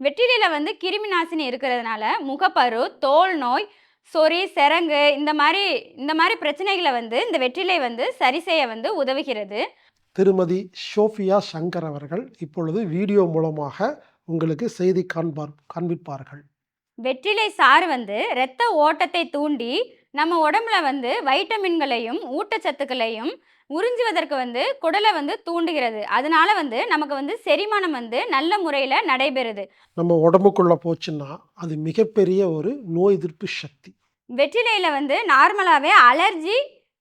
வெற்றிலையில் வந்து கிருமி நாசினி இருக்கிறதுனால முகப்பரு தோல் நோய் சொறி செரங்கு இந்த மாதிரி இந்த மாதிரி பிரச்சனைகளை வந்து இந்த வெற்றிலை வந்து சரி செய்ய வந்து உதவுகிறது. திருமதி ஷோஃபியா சங்கர் அவர்கள் இப்பொழுது வீடியோ மூலமாக உங்களுக்கு செய்தி காண்பார் காண்பிப்பார்கள். வெற்றிலை சாறு வந்து இரத்த ஓட்டத்தை தூண்டி நம்ம உடம்புல வந்து வைட்டமின்களையும் ஊட்டச்சத்துக்களையும் உறிஞ்சுவதற்கு வந்து குடலை வந்து தூண்டுகிறது. அதனால வந்து நமக்கு வந்து செரிமானம் வந்து நல்ல முறையில் நடைபெறுது. நம்ம உடம்புக்குள்ளே போச்சுன்னா அது மிகப்பெரிய ஒரு நோய் எதிர்ப்பு சக்தி. வெற்றிலையில் வந்து நார்மலாகவே அலர்ஜி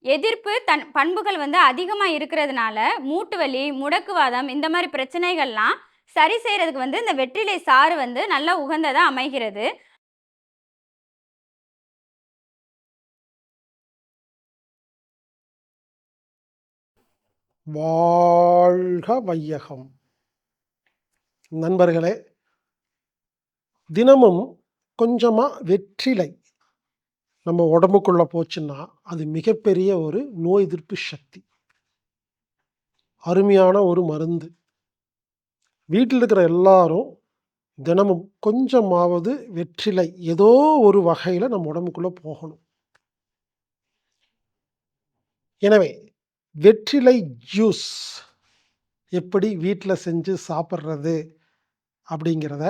எதிர்ப்பு தன் பண்புகள் வந்து அதிகமாக இருக்கிறதுனால மூட்டு வலி முடக்குவாதம் இந்த மாதிரி பிரச்சனைகள்லாம் சரி செய்கிறதுக்கு வந்து இந்த வெற்றிலை சாறு வந்து நல்ல உகந்ததாக அமைகிறது. வாழ்க வையகம் நண்பர்களே தினமும் கொஞ்சமாக வெற்றிலை நம்ம உடம்புக்குள்ளே போச்சுன்னா அது மிகப்பெரிய ஒரு நோய் எதிர்ப்பு சக்தி. அருமையான ஒரு மருந்து. வீட்டில் இருக்கிற எல்லாரும் தினமும் கொஞ்சமாவது வெற்றிலை ஏதோ ஒரு வகையில் நம்ம உடம்புக்குள்ளே போகணும். எனவே வெற்றிலை ஜூஸ். எப்படி வீட்டில் செஞ்சு சாப்பிட்றது அப்படிங்கிறத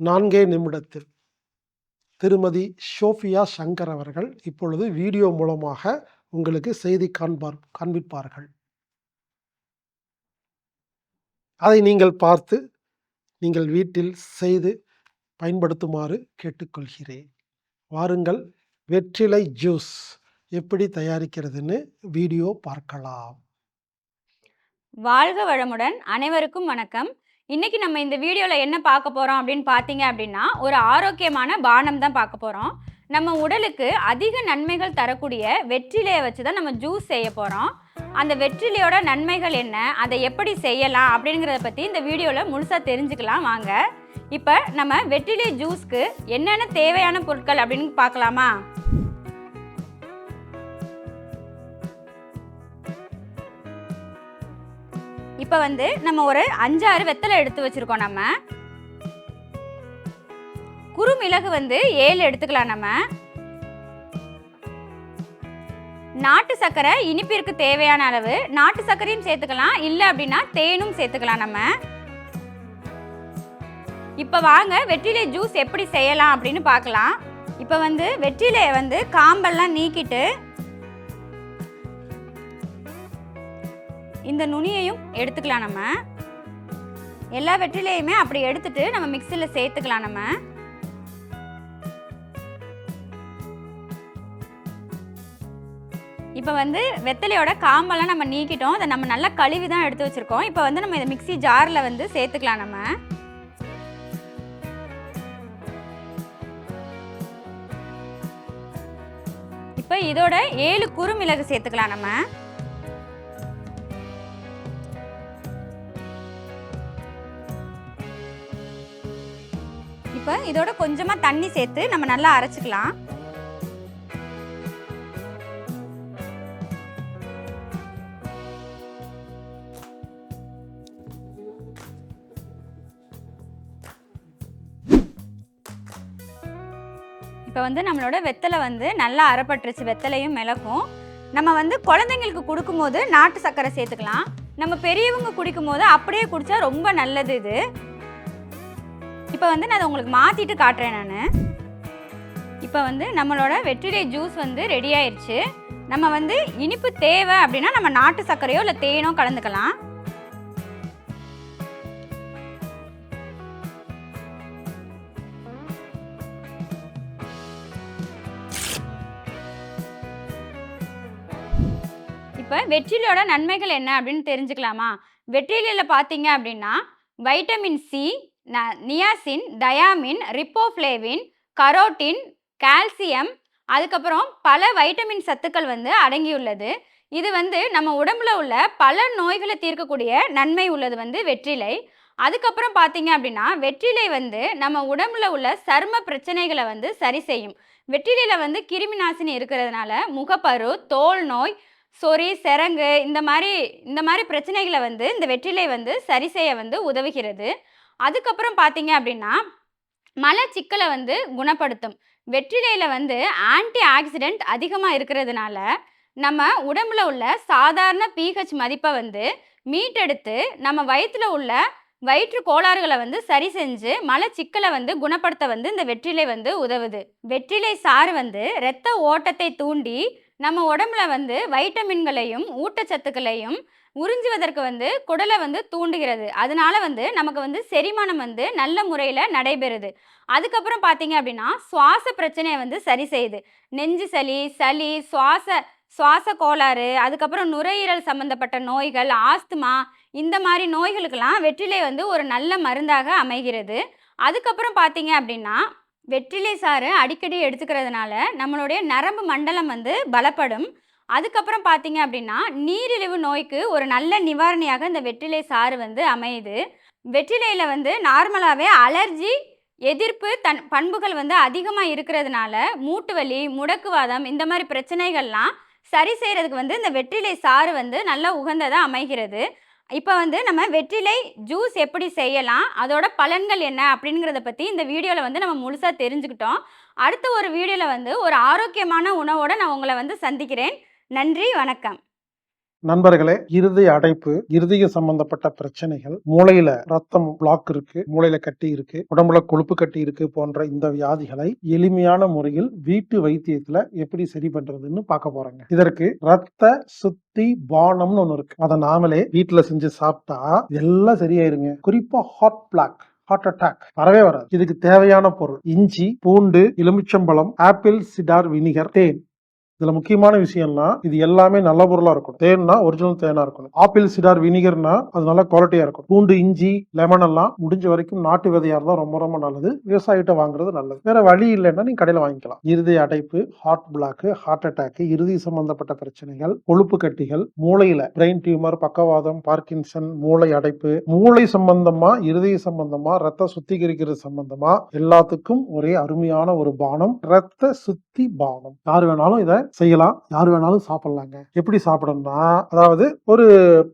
நான்கே நிமிடத்தில். திருமதி ஷோஃபியா சங்கர் அவர்கள் இப்பொழுது வீடியோ மூலமாக உங்களுக்கு செய்தி காண்பார் காண்பிப்பார்கள். அதை நீங்கள் பார்த்து நீங்கள் வீட்டில் செய்து பயன்படுத்துமாறு கேட்டுக்கொள்கிறேன். வாருங்கள் வெற்றிலை ஜூஸ். எப்படி தயாரிக்கிறதுன்னு வீடியோ பார்க்கலாம். வாழ்க வளமுடன். அனைவருக்கும் வணக்கம். இன்றைக்கி நம்ம இந்த வீடியோவில் என்ன பார்க்க போகிறோம் அப்படின்னு பார்த்தீங்க அப்படின்னா ஒரு ஆரோக்கியமான பானம் தான் பார்க்க போகிறோம் நம்ம உடலுக்கு அதிக நன்மைகள் தரக்கூடிய வெற்றிலையை வச்சு தான் நம்ம ஜூஸ் செய்ய போகிறோம் அந்த வெற்றிலையோட நன்மைகள் என்ன அதை எப்படி செய்யலாம் அப்படிங்கிறத பற்றி இந்த வீடியோவில் முழுசாக தெரிஞ்சுக்கலாம் வாங்க. இப்போ நம்ம வெற்றிலை ஜூஸ்க்கு என்னென்ன தேவையான பொருட்கள் அப்படின்னு பார்க்கலாமா? இப்போ வந்து நம்ம ஒரு அஞ்சாறு வெத்தலை எடுத்து வச்சுருக்கோம் நம்ம. குறுமிளகு வந்து ஏழு எடுத்துக்கலாம் நம்ம. நாட்டு சர்க்கரை இனிப்பிற்கு தேவையான அளவு. நாட்டு சர்க்கரையும் சேர்த்துக்கலாம். இல்லை அப்படின்னா தேனும் சேர்த்துக்கலாம் நம்ம. இப்போ வாங்க வெற்றிலை ஜூஸ் எப்படி செய்யலாம் அப்படின்னு பார்க்கலாம். இப்போ வந்து வெற்றிலையை வந்து காம்பெல்லாம் நீக்கிட்டு இந்த நுனியையும் எடுத்துக்கலாம் நம்ம. எல்லா வெற்றிலையுமே அப்படி எடுத்துட்டு நம்ம மிக்சியில் சேர்த்துக்கலாம் நம்ம. இப்போ வந்து வெத்தலையோட காம்பெல்லாம் நம்ம நீக்கிட்டோம். அதை நம்ம நல்லா கழுவி தான் எடுத்து வச்சுருக்கோம். இப்போ வந்து நம்ம இதை மிக்சி ஜாரில் வந்து சேர்த்துக்கலாம் நம்ம. இப்போ இதோட ஏழு குறுமிளகு சேர்த்துக்கலாம் நம்ம. இப்போ இதோட கொஞ்சமாக தண்ணி சேர்த்து நம்ம நல்லா அரைச்சிக்கலாம். இப்போ வந்து நம்மளோட வெத்தலை வந்து நல்லா அரைப்பட்டுருச்சு வெத்தலையும் மிளகும். நம்ம வந்து குழந்தைங்களுக்கு கொடுக்கும்போது நாட்டு சர்க்கரை சேர்த்துக்கலாம். நம்ம பெரியவங்க குடிக்கும்போது அப்படியே குடித்தா ரொம்ப நல்லது இது. இப்போ வந்து நான் அதை உங்களுக்கு மாற்றிட்டு காட்டுறேன் நான். இப்போ வந்து நம்மளோட வெற்றிலை ஜூஸ் வந்து ரெடி ஆயிடுச்சு நம்ம வந்து இனிப்பு தேவை அப்படின்னா நம்ம நாட்டு சர்க்கரையோ இல்லை தேனோ கலந்துக்கலாம். இப்போ வெற்றிலையோட நன்மைகள் என்ன அப்படின்னு தெரிஞ்சுக்கலாமா? வெற்றிலையில் பார்த்தீங்க அப்படின்னா vitamin C niacin thiamine riboflavin carotene calcium அதுக்கப்புறம் பல வைட்டமின் சத்துக்கள் வந்து அடங்கியுள்ளது. இது வந்து நம்ம உடம்புல உள்ள பல நோய்களை தீர்க்கக்கூடிய நன்மை உள்ளது வந்து வெற்றிலை. அதுக்கப்புறம் பார்த்தீங்க அப்படின்னா வெற்றிலை வந்து நம்ம உடம்புல உள்ள சரும பிரச்சனைகளை வந்து சரி செய்யும். வெற்றிலையில் வந்து கிருமி நாசினி இருக்கிறதுனால முகப்பரு தோல் நோய் சொறி செரங்கு இந்த மாதிரி இந்த மாதிரி பிரச்சனைகளை வந்து இந்த வெற்றிலை வந்து சரி செய்ய வந்து உதவுகிறது. அதுக்கப்புறம் பார்த்தீங்க அப்படின்னா மலச்சிக்கலை வந்து குணப்படுத்தும். வெற்றிலையில் வந்து ஆன்டி ஆக்சிடென்ட் அதிகமாக இருக்கிறதுனால நம்ம உடம்புல உள்ள சாதாரண பிஹெச் மதிப்பை வந்து மீட்டெடுத்து நம்ம வயிற்றில் உள்ள வயிற்று கோளாறுகளை வந்து சரி செஞ்சு மலச்சிக்கலை வந்து குணப்படுத்த வந்து இந்த வெற்றிலை வந்து உதவுது. வெற்றிலை சாறு வந்து இரத்த ஓட்டத்தை தூண்டி நம்ம உடம்புல வந்து வைட்டமின்களையும் ஊட்டச்சத்துக்களையும் உறிஞ்சுவதற்கு வந்து குடலை வந்து தூண்டுகிறது. அதனால வந்து நமக்கு வந்து செரிமானம் வந்து நல்ல முறையில் நடைபெறுது. அதுக்கப்புறம் பார்த்தீங்க அப்படின்னா சுவாச பிரச்சனையை வந்து சரி செய்யுது. நெஞ்சு சளி சளி சுவாச சுவாச கோளாறு அதுக்கப்புறம் நுரையீரல் சம்மந்தப்பட்ட நோய்கள் ஆஸ்துமா இந்த மாதிரி நோய்களுக்கெல்லாம் வெற்றிலை வந்து ஒரு நல்ல மருந்தாக அமைகிறது. அதுக்கப்புறம் பார்த்தீங்க அப்படின்னா வெற்றிலை சாறு அடிக்கடி எடுத்துக்கிறதுனால நம்மளுடைய நரம்பு மண்டலம் வந்து பலப்படும். அதுக்கப்புறம் பார்த்தீங்க அப்படின்னா நீரிழிவு நோய்க்கு ஒரு நல்ல நிவாரணியாக இந்த வெற்றிலை சாறு வந்து அமையுது. வெற்றிலையில் வந்து நார்மலாகவே அலர்ஜி எதிர்ப்பு தன் பண்புகள் வந்து அதிகமாக இருக்கிறதுனால மூட்டு வலி முடக்குவாதம் இந்த மாதிரி பிரச்சனைகள்லாம் சரி செய்கிறதுக்கு வந்து இந்த வெற்றிலை சாறு வந்து நல்லா உகந்ததாக அமைகிறது. இப்போ வந்து நம்ம வெற்றிலை ஜூஸ் எப்படி செய்யலாம்? அதோட பலன்கள் என்ன? அப்படிங்கிறத பற்றி இந்த வீடியோவில் வந்து நம்ம முழுசாக தெரிஞ்சுக்கிட்டோம். அடுத்த ஒரு வீடியோவில் வந்து ஒரு ஆரோக்கியமான உணவோடு நான் உங்களை வந்து சந்திக்கிறேன். நன்றி வணக்கம். நண்பர்களே இருதய அடைப்பு இருதய சம்பந்தப்பட்ட பிரச்சனைகள் மூளையில ரத்தம் பிளாக் இருக்கு மூளையில கட்டி இருக்கு உடம்புல கொழுப்பு கட்டி இருக்கு போன்ற இந்த வியாதிகளை எளிமையான முறையில் வீட்டு வைத்தியத்துல எப்படி சரி பண்றதுன்னு பார்க்க போறாங்க. இதற்கு ரத்த சுத்தி பானம்னு ஒண்ணு இருக்கு. அதை நாமளே வீட்டுல செஞ்சு சாப்பிட்டா எல்லாம் சரியாயிருங்க. குறிப்பா ஹாட் பிளாக் ஹார்ட் அட்டாக் வரவே வராது. இதுக்கு தேவையான பொருள் இஞ்சி பூண்டு எலுமிச்சம்பழம் ஆப்பிள் சிடார் வினிகர் தேன். இதுல முக்கியமான விஷயம்னா இது எல்லாமே நல்ல பொருளா இருக்கணும். தேன்னா ஒரிஜினல் தேனா இருக்கணும். ஆப்பிள் சிடார் வினிகர்னா அது நல்ல குவாலிட்டியா இருக்கும் பூண்டு இஞ்சி லெமன் எல்லாம் முடிஞ்ச வரைக்கும் நாட்டு விதையா இருந்தா ரொம்ப ரொம்ப நல்லது. விவசாயிட்ட வாங்குறது நல்லது. வேற வழி இல்லைன்னா நீங்க கடையில வாங்கிக்கலாம். இருதய அடைப்பு ஹார்ட் பிளாக் ஹார்ட் அட்டாக் இறுதி சம்பந்தப்பட்ட பிரச்சனைகள் கொழுப்பு கட்டிகள் மூளையில பிரெயின் டியூமர் பக்கவாதம் பார்க்கின்சன் மூளை அடைப்பு மூளை சம்பந்தமா இருதய சம்பந்தமா ரத்த சுத்திகரிக்கிறது சம்பந்தமா எல்லாத்துக்கும் ஒரே அருமையான ஒரு பானம் ரத்த சுத்தி பானம். யார் வேணாலும் இதை செய்யலாம். யார் வேணாலும் சாப்பிடலாங்க. எப்படி சாப்பிடணும்னா அதாவது ஒரு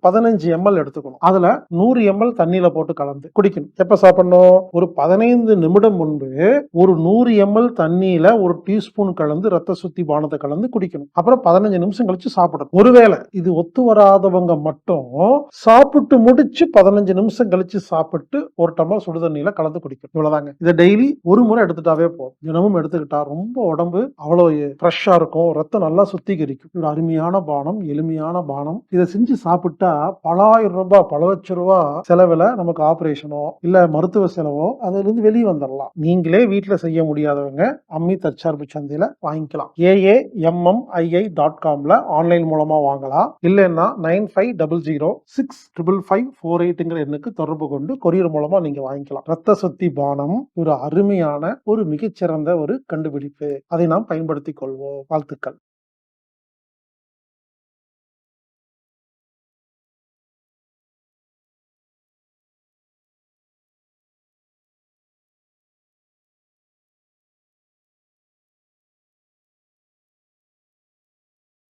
பதினஞ்சு எம்எல் எடுத்துக்கணும். அதுல நூறு எம்எல் தண்ணியில போட்டு கலந்து குடிக்கணும். எப்ப சாப்பிடணும்? ஒரு பதினைந்து நிமிடம் முன்பு ஒரு நூறு எம்எல் தண்ணியில ஒரு டீஸ்பூன் கலந்து ரத்த சுத்தி பானத்தை கலந்து குடிக்கணும். அப்புறம் பதினஞ்சு நிமிஷம் கழிச்சு சாப்பிடணும். ஒருவேளை இது ஒத்து வராதவங்க மட்டும் சாப்பிட்டு முடிச்சு பதினஞ்சு நிமிஷம் கழிச்சு சாப்பிட்டு ஒரு டம்ளர் சுடு தண்ணியில கலந்து குடிக்கணும். இவ்வளவுதாங்க. இதை டெய்லி ஒரு முறை எடுத்துட்டாவே போதும். தினமும் எடுத்துக்கிட்டா ரொம்ப உடம்பு அவ்வளவு ஃப்ரெஷ்ஷா இருக்கும். ரத்தம் நல்லா சுத்திகரிக்கும். ஒரு அருமையான பானம் எளிமையான பானம். இதை செஞ்சு சாப்பிட்டா பலாயிரம் ரூபாய் பல லட்சம் ரூபாய் செலவுல நமக்கு ஆபரேஷனோ இல்ல மருத்துவ செலவோ அதுல இருந்து வெளியே வந்துடலாம் நீங்களே வீட்டுல செய்ய முடியாதவங்க அம்மி தற்சார்பு சந்தையில வாங்கிக்கலாம். ஏஏ எம்எம்ஐஐ டாட் காம்ல ஆன்லைன் மூலமா வாங்கலாம். இல்லைன்னா nine five double zero six triple five four எயிட்டுங்கிற எண்ணுக்கு தொடர்பு கொண்டு கொரியர் மூலமா நீங்க வாங்கிக்கலாம். ரத்த சுத்தி பானம் ஒரு அருமையான ஒரு மிகச்சிறந்த ஒரு கண்டுபிடிப்பு. அதை நாம் பயன்படுத்திக் கொள்வோம். வாழ்த்துக்கள்.